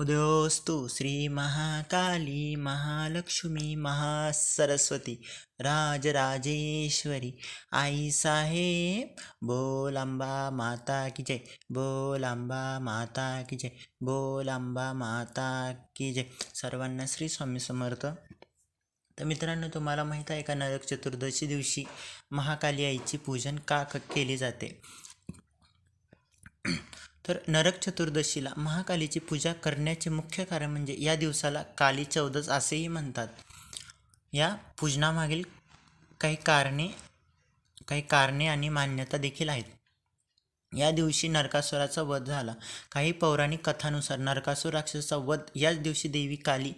उदयोस्तु श्री महाकाली महालक्ष्मी महासरस्वती राजराजेश्वरी। आई साहेब बोल अंबा माता की जय बोल अंबा माता की जय बोल अंबा माता की जय। सर्वांना श्री स्वामी समर्थ। तर मित्रांनो तुम्हाला माहीत आहे का नरक चतुर्दशी दिवशी महाकाली आईची पूजन का केली केले जाते? तर नरक चतुर्दशीला महाकालीची पूजा करण्याचे मुख्य कारण म्हणजे या दिवसाला काली चौदस असेही म्हणतात. या पूजनामागील काही कारणे काही कारणे आणि मान्यता देखील आहेत. या दिवशी नरकासुराचा वध झाला. काही पौराणिक कथानुसार नरकासुर राक्षसाचा वध याच दिवशी देवी काली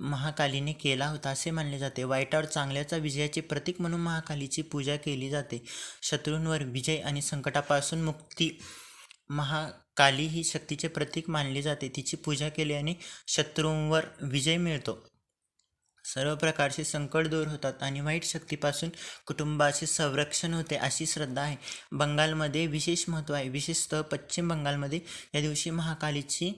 महाकालीने केला होता असे मानले जाते. वाईटावर चांगल्याचा विजयाचे प्रतीक म्हणून महाकालीची पूजा केली जाते. शत्रूंवर विजय आणि संकटापासून मुक्ती महाकाली ही शक्तीचे प्रतीक मानले जाते. तिची पूजा केल्याने शत्रूंवर विजय मिळतो. सर्व प्रकारचे संकट दूर होतात आणि वाईट शक्तीपासून कुटुंबाचे संरक्षण होते अशी श्रद्धा आहे. बंगालमध्ये विशेष महत्त्व आहे. विशेषतः पश्चिम बंगालमध्ये या दिवशी महाकालीची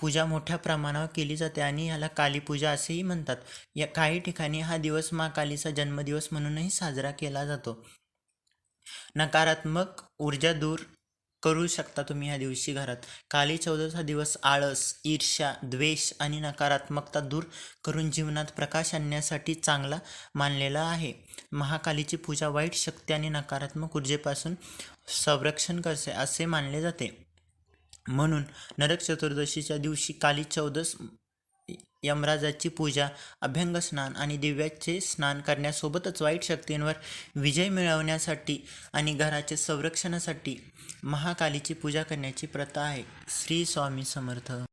पूजा मोठ्या प्रमाणावर केली जाते आणि याला कालीपूजा असेही म्हणतात. या काही ठिकाणी हा दिवस महाकालीचा जन्मदिवस म्हणूनही साजरा केला जातो. नकारात्मक ऊर्जा दूर करू शकता तुम्ही ह्या दिवशी घरात. काली चौदस हा दिवस आळस ईर्ष्या द्वेष आणि नकारात्मकता दूर करून जीवनात प्रकाश आणण्यासाठी चांगला मानलेला आहे. महाकालीची पूजा वाईट शक्ती आणि नकारात्मक ऊर्जेपासून संरक्षण करते असे मानले जाते. म्हणून नरक चतुर्दशीच्या दिवशी काली चौदस यमराजाची पूजा अभ्यंग स्नान आणि दिव्याचे स्नान करण्यासोबतच वाईट शक्तींवर विजय मिळवण्यासाठी आणि घराचे संरक्षणासाठी महाकालीची पूजा करण्याची प्रथा आहे. श्री स्वामी समर्थ.